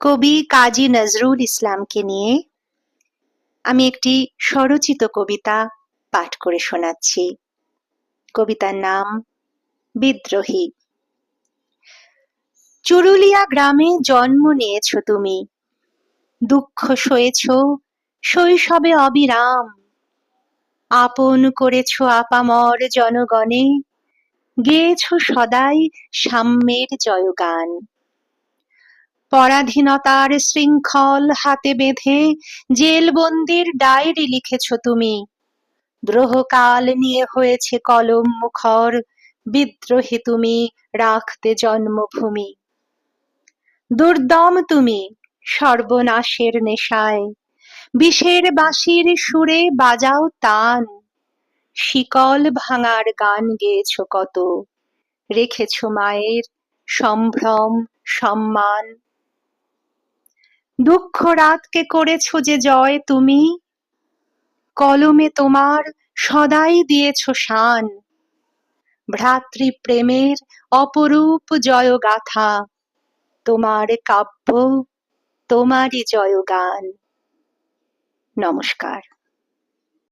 কবি কাজী নজরুল ইসলামকে নিয়ে আমি একটি স্বরচিত কবিতা পাঠ করে শোনাচ্ছি। কবিতার নাম বিদ্রোহী। চুরুলিয়া গ্রামে জন্ম নিয়েছ তুমি। দুঃখ সয়েছ, শৈশবে অবিরাম। আপন করেছ আপামর জনগণে। গেয়েছ সদাই সাম্যের জয়গান। পরাধীনতার শৃঙ্খল হাতে বেঁধে জেলবন্দির ডায়েরি লিখেছ তুমি। দ্রোহকাল নিয়ে হয়েছে কলম মুখর, বিদ্রোহী তুমি রাখতে জন্মভূমি। দুর্দম তুমি সর্বনাশের নেশায়, বিষের বাঁশির সুরে বাজাও তান। শিকল ভাঙার গান গেয়েছ কত, রেখেছ মায়ের সম্ভ্রম, সম্মান। দুঃখ রাতকে করেছ যে জয় তুমি? কলমে তোমার সদাই দিয়েছ শান। ভ্রাতৃপ্রেমের অপরূপ জয়গাথা। তোমার কাব্য, তোমারই জয়গান। নমস্কার।